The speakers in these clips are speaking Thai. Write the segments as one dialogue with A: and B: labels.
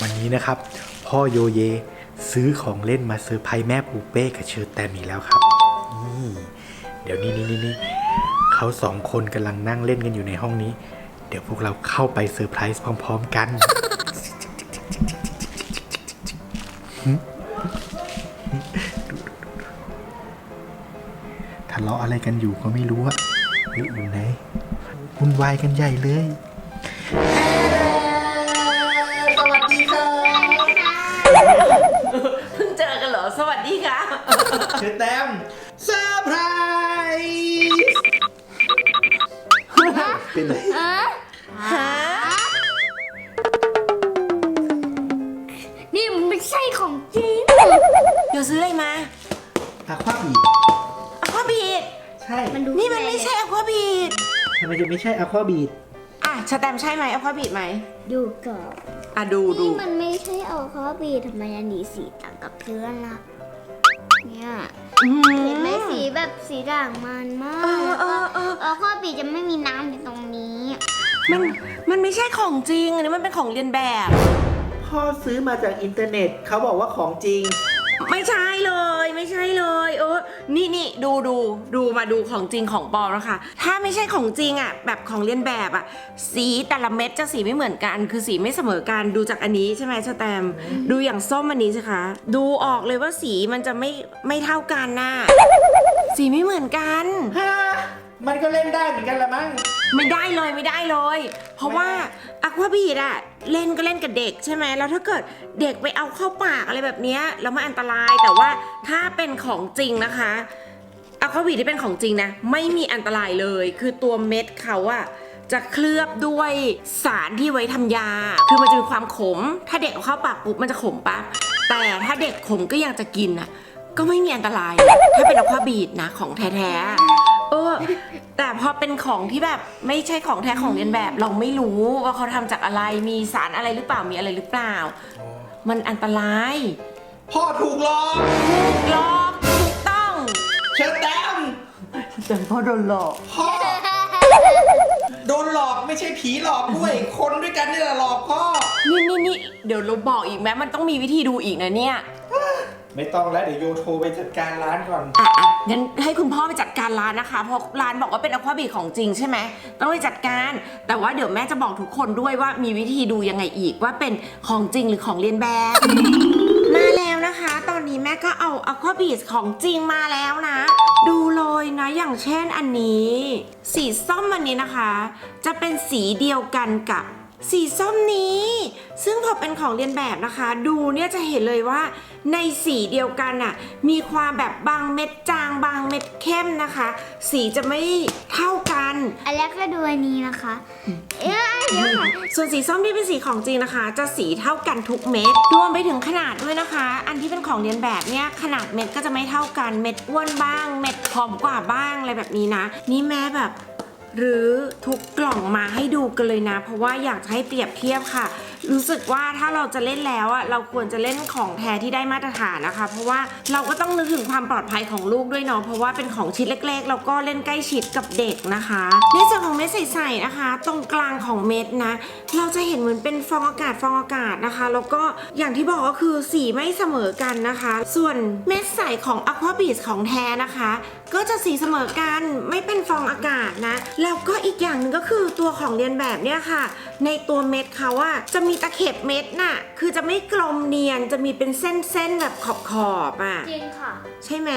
A: วันนี้นะครับ พ่อโยเย ซื้อของเล่นมาเซอร์ไพรส์แม่ปูเป้กับเชอร์แตมอีกแล้วครับนี่เดี๋ยวนี้นี่นี่นี่เขาสองคนกำลังนั่งเล่นกันอยู่ในห้องนี้ เดี๋ยวพวกเราเข้าไปเซอร์ไพรส์พร้อม ๆ กันทะเลาะอะไรกันอยู่ก็ไม่รู้อะอยู่ไหนวุ่นวายกันใหญ่เลย ชอแตมเซอร์ไพรส์เป็นไร
B: ฮะ
C: นี่มันไม่ใช่ของจริง
B: เดี๋ยวซื้ออะไรมา
A: อะควาบี
B: อควาบีด
A: ใช่
C: มันดู
B: นี่มันไม่ใช่อควาบีด
A: ทำไมจะไม่ใช่อะควาบีด
B: อะชาแตมใช่ไหมอควาบีดไหม
C: ดูก่อน
B: อะดูดู
C: นี่มันไม่ใช่เอาคอบีทำไมอันนี้สีต่างกับเพื่อนล่ะ เนี่ย
B: อื
C: เห็นไหมสีแบบสีด่างมันมา
B: เอกอเออเออ
C: เอาคอบีจะไม่มีน้ำอยู่ตรงนี้
B: มันมันไม่ใช่ของจริงอันนี้มันเป็นของเรียนแบบ
A: พ่อซื้อมาจากอินเทอร์เน็ตเขาบอกว่าของจริง
B: ไม่ใช่เลยไม่ ดูดูดูมาดูของจริงของปลอมนะคะ ถ้าไม่ใช่ของจริงอะแบบของเรียนแบบอะสีแต่ละเม็ดจะสีไม่เหมือนกัน คือสีไม่เสมอกันดูจากอันนี้ใช่ไหมชาแตมดูอย่างส้มอันนี้สิคะดูออกเลยว่าสีมันจะไม่ไม่เท่ากันน่ะสีไม่เหมือนกัน
A: ฮะมันก็เล่นได้เหมือนกันละมั้ง
B: ไม่ได้เลยไม่ได้เลย เพราะว่าอควาบีดอะเล่นก็เล่นกับเด็กใช่ไหมแล้วถ้าเกิดเด็กไปเอาเข้าปากอะไรแบบเนี้ยแล้วมันอันตรายแต่ว่าถ้าเป็นของจริงนะคะ อควาบีดที่เป็นของจริงนะ ไม่มีอันตรายเลย คือตัวเม็ดเขาอะจะเคลือบด้วยสารที่ไว้ทำยา คือมันจะมีความขม ถ้าเด็กเอาเข้าปากปุ๊บมันจะขมปะแต่ถ้าเด็กขมก็ยังจะกินอะก็ไม่มีอันตรายนะถ้าเป็นอควาบีดนะของแท้ๆ เออ แต่พอเป็นของที่แบบไม่ใช่ของแท้ของเรียนแบบ เราไม่รู้ว่าเขาทำจากอะไร มีสารอะไรหรือเปล่า มีอะไรหรือเปล่า มันอันตราย
A: พ่อถูกหลอก
B: หลอกถูก แต่พ่อโดนหลอก
A: พ่อ โดนหลอกไม่ใช่ผีหลอกด้วย คนด้วยกันนี่แหละหลอกพ่อ
B: นี่นี่นี่เดี๋ยวเราบอกอีกไหมมันต้องมีวิธีดูอีกนะเนี่ย
A: ไม่ต้องแล้วเดี๋ยวโยโทรไปจัดการร้านก่อน
B: อะอะงั้นให้คุณพ่อไปจัดการร้านนะคะ เพราะร้านบอกว่าเป็นอควาบีของจริงใช่ไหมต้องไปจัดการ แต่ว่าเดี๋ยวแม่จะบอกทุกคนด้วยว่ามีวิธีดูยังไงอีกว่าเป็นของจริงหรือของเลียนแบบมาแล้ว นะคะ ตอนนี้แม่ก็เอาอควาบีของจริงมาแล้วนะ ดูเลยนะอย่างเช่นอันนี้ สีส้มอันนี้นะคะ จะเป็นสีเดียวกันกับสีส้มนี้ ซึ่งพอเป็นของเรียนแบบนะคะ ดูเนี่ยจะเห็นเลยว่าในสีเดียวกันน่ะมีความแบบบางเม็ดจางบางเม็ดเข้มนะคะ สีจะไม่เท่ากัน
C: อันแรกก็ดูอันนี้นะคะ เอ้ยเดี๋ยวค่ะ
B: ส่วนสีส้มที่เป็นสีของจริงนะคะ จะสีเท่ากันทุกเม็ดรวมไปถึงขนาดด้วยนะคะ อันที่เป็นของเรียนแบบเนี่ยขนาดเม็ดก็จะไม่เท่ากันเม็ดอ้วนบ้าง เม็ดผอมกว่าบ้างอะไรแบบนี้นะ นี่แม่แบบหรือทุกกล่องมาให้ดูกันเลยนะ เพราะว่าอยากจะให้เปรียบเทียบค่ะ รู้สึกว่าถ้าเราจะเล่นแล้วอะเราควรจะเล่นของแท้ที่ได้มาตรฐานนะคะ เพราะว่าเราก็ต้องนึกถึงความปลอดภัยของลูกด้วยเนาะเพราะว่าเป็นของชิ้นเล็กๆแล้วก็เล่นใกล้ชิดกับเด็กนะคะในส่วนของเม็ดใสๆนะคะ ตรงกลางของเม็ดนะ เราจะเห็นเหมือนเป็นฟองอากาศฟองอากาศนะคะ แล้วก็อย่างที่บอกก็คือสีไม่เสมอกันนะคะ ส่วนเม็ดใสของ Aqua b e a t ของแท้นะคะ ก็จะสีเสมอกันไม่เป็นฟองอากาศนะแล้วก็อีกอย่างหนึ่งก็คือตัวของเรียนแบบเนี่ยค่ะ ในตัวเม็ดเขาอะจะมีตะเข็บเม็ดน่ะ คือจะไม่กลมเนียน จะมีเป็นเส้นๆแบบขอบๆอะ
C: จริงค่ะ
B: ใช่ไหม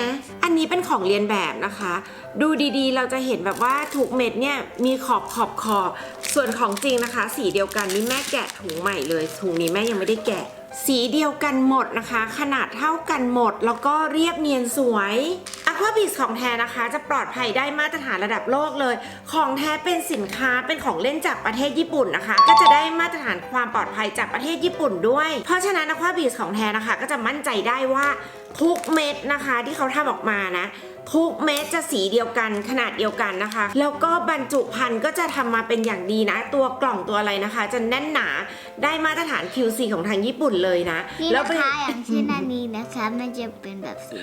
B: อันนี้เป็นของเรียนแบบนะคะ ดูดีๆ เราจะเห็นแบบว่าถูกเม็ดเนี่ยมีขอบขอบขอบ ส่วนของจริงนะคะ สีเดียวกันนี่แม่แกะถุงใหม่เลยถุงนี้แม่ยังไม่ได้แกะ สีเดียวกันหมดนะคะ ขนาดเท่ากันหมด แล้วก็เรียบเนียนสวย Aqua b e a t ของแท้นะคะ จะปลอดภัยได้มาตรฐานระดับโลกเลย ของแท้เป็นสินค้าเป็นของเล่นจากประเทศญี่ปุ่นนะคะ ก็จะได้มาตรฐานความปลอดภัยจากประเทศญี่ปุ่นด้วย เพราะฉะนั้น Aqua b e a t ของแท้นะคะ ก็จะมั่นใจได้ว่าทุกเม็ดนะคะ ที่เขาทำออกมานะ ทุกเม็ดจะสีเดียวกันขนาดเดียวกันนะคะ แล้วก็บรรจุภัณฑ์ก็จะทำมาเป็นอย่างดีนะ ตัวกล่องตัวอะไรนะคะ จะแน่นหนาได้มาตรฐาน QC ของทางญี่ปุ่นเลยนะ
C: นี่
B: แล้ว
C: นะ
B: เป็น
C: คะอย่างเช่นอันนี้นะคะ มันจะเป็นแบบสี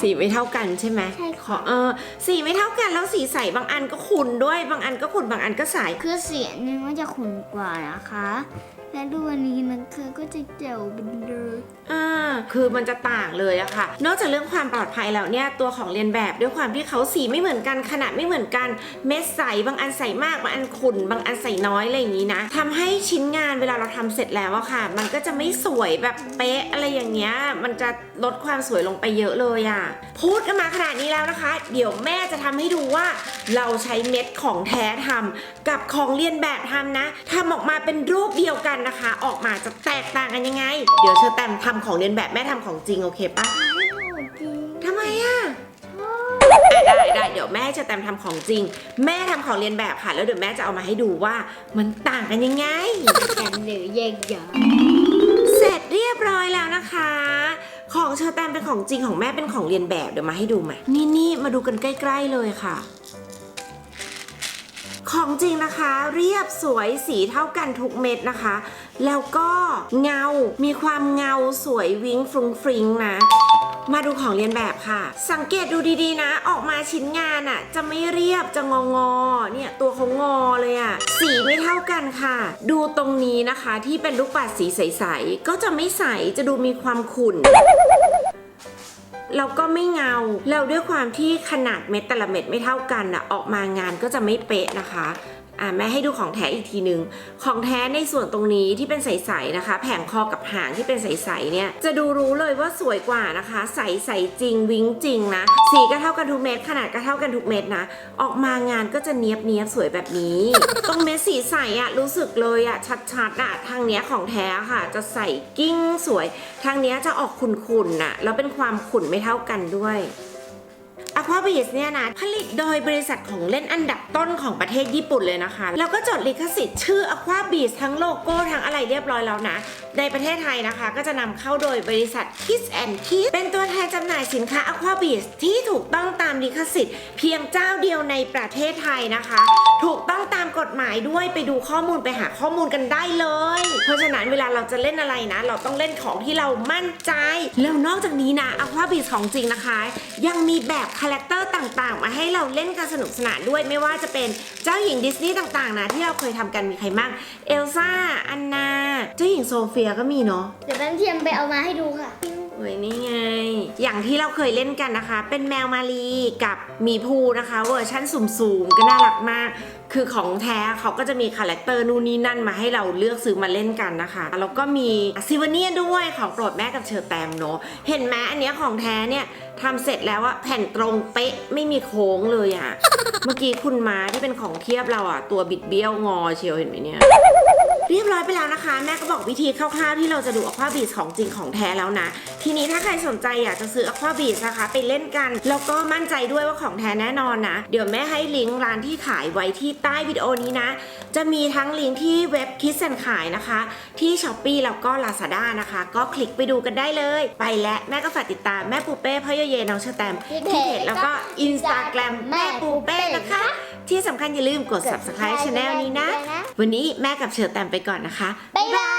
B: สีไม่เท่ากันใช่ไหม
C: ใช่
B: ข
C: ค่ะ
B: อเออสีไม่เท่ากันแล้วสีใสบางอันก็ขุ่นด้วยบางอันก็ขุ่นบางอันก็ใส
C: คือเสียงนึงมันจะขุ่นกว่านะคะและดูอันนี้นะคะก็จะเจ๋วเป็นเลย
B: อ่าคือมันจะต่างเลยอะค่ะ นอกจากเรื่องความปลอดภัยแล้วเนี่ยตัวของเรียนแบบด้วยความที่เขาสีไม่เหมือนกันขนาดไม่เหมือนกัน เม็ดใสบางอันใสมากบางอันขุ่นบางอันใสน้อยอะไรอย่างนี้นะทำให้ชิ้นงานเวลาเราทำเสร็จแล้วอะค่ะ มันก็จะไม่สวยแบบเป๊ะอะไรอย่างเงี้ยมันจะลดความสวยลงไปเยอะเลยอะพูดกันมาขนาดนี้แล้วนะคะ เดี๋ยวแม่จะทำให้ดูว่าเราใช้เม็ดของแท้ทำกับของเรียนแบบทำนะทำออกมาเป็นรูปเดียวกันนะคะ ออกมาจะแตกต่างกันยังไง เดี๋ยวเชอแตมทำของเรียนแบบแม่ทำของจริงโอเคปะ
C: จริง
B: ทำไมอะ ได้ได้ได้ เดี๋ยวแม่จะแตมทำของจริง แม่ทำของเรียนแบบค่ะ แล้วเดี๋ยวแม่จะเอามาให้ดูว่ามันต่างกันยังไง
C: กันหรือแยกย้าย
B: เสร็จเรียบร้อยแล้วนะคะ ของเชอแตมเป็นของจริงของแม่เป็นของเรียนแบบเดี๋ยวมาให้ดูไหมนี่นี่มาดูกันใกล้ ๆเลยค่ะของจริงนะคะ เรียบสวยสีเท่ากันทุกเม็ดนะคะ แล้วก็เงา มีความเงาสวยวิ้งฟรุงฟริงนะ มาดูของเรียนแบบค่ะ สังเกตดูดีๆนะ ออกมาชิ้นงานอะ่ะ จะไม่เรียบจะงองอเนี่ยตัวเขางอเลยอะ่ะสีไม่เท่ากันค่ะ ดูตรงนี้นะคะที่เป็นลูกปัดสีใสๆก็จะไม่ใสจะดูมีความขุ่นแล้วก็ไม่เงา แล้วด้วยความที่ขนาดเม็ดแต่ละเม็ดไม่เท่ากันอะออกมางานก็จะไม่เป๊ะนะคะ อ่าแม่ให้ดูของแท้อีกทีนึง ของแท้ในส่วนตรงนี้ที่เป็นใสๆนะคะ แผงคอกับหางที่เป็นใสๆเนี่ย จะดูรู้เลยว่าสวยกว่านะคะ ใสใสจริงวิ้งจริงนะ สีก็เท่ากันทุกเม็ดขนาดก็เท่ากันทุกเม็ดนะ ออกมางานก็จะเนียบเนียบสวยแบบนี้ ตรงเม็ดสีใสอะรู้สึกเลยอะชัดๆอะทางเนี้ยของแท้ค่ะ จะใสกิ้งสวย ทางเนี้ยจะออกขุ่นๆน่ะแล้วเป็นความขุ่นไม่เท่ากันด้วย a q u a b e a s เนี่ยนะผลิตโดยบริษัทของเล่นอันดับต้นของประเทศญี่ปุ่นเลยนะคะ แล้วก็จดลิขสิทธิ์ชื่อ a q u a b e a s ทั้งโลโก้ทั้งอะไรเรียบร้อยแล้วนะ ในประเทศไทยนะคะ ก็จะนำเข้าโดยบริษัท Kiss and Kiss เป็นตัวแทนจำหน่ายสินค้า a q u a b e a s ที่ถูกต้องตามลิขสิทธิ์เพียงเจ้าเดียวในประเทศไทยนะคะ ถูกต้องตามกฎหมายด้วยไปดูข้อมูลไปหาข้อมูลกันได้เลย เพราะฉะนั้นเวลาเราจะเล่นอะไรนะ เราต้องเล่นของที่เรามั่นใจ แล้วนอกจากนี้นะ a q u a b e a s ของจริงนะคะ ยังมีแบบคาแรคเตอร์ต่างๆ มาให้เราเล่นกันสนุกสนานด้วยไม่ว่าจะเป็นเจ้าหญิงดิสนีย์ต่างๆนะที่เราเคยทำกันมีใครบ้างเอลซ่าอันนาเจ้าหญิงโซเฟียก็มีเนาะ
C: เดี๋ยวแป๊บเทียมไปเอามาให้ดูค่ะ
B: เฮ้ยนี่ไง อย่างที่เราเคยเล่นกันนะคะ เป็นแมวมารีกับหมีภูนะคะ เวอร์ชั่นสุ่มๆก็น่ารักมาก คือของแท้เขาก็จะมีคาแรคเตอร์นู่นนี่นั่นมาให้เราเลือกซื้อมาเล่นกันนะคะ แล้วก็มีซิวเนียด้วยของโปรดแม่กับเชอร์แตมเนาะเห็นไหมอันเนี้ยของแท้เนี่ยทำเสร็จแล้วอะแผ่นตรงเป๊ะไม่มีโค้งเลยอะเมื่อกี้คุณม้าที่เป็นของเทียบเราอะตัวบิดเบี้ยวงอเชียวเห็นไหมเนี่ย เรียบร้อยไปแล้วนะคะ แม่ก็บอกวิธีคร่าวๆที่เราจะดูอควาบีสของจริงของแท้แล้วนะ ทีนี้ถ้าใครสนใจอยากจะซื้ออควาบีสนะคะ ไปเล่นกัน แล้วก็มั่นใจด้วยว่าของแท้แน่นอนนะ เดี๋ยวแม่ให้ลิงก์ร้านที่ขายไว้ที่ใต้วิดีโอนี้นะ จะมีทั้งลิงก์ที่เว็บคิสแอนขายนะคะ ที่ s h อ p e e แล้วก็ Lazada นะคะ ก็คลิกไปดูกันได้เลย ไปและแม่ก็ฝากติดตามแม่ปูเป้พ่อเยเยน้องเชอแตมที่เพจแล้วก็ Instagram แม่ปูเป้นะคะ ที่สำคัญอย่าลืมกด subscribe channel นี้นะ วันนี้แม่กับเชอแตมไปก่อนนะคะ
C: บ๊ายบาย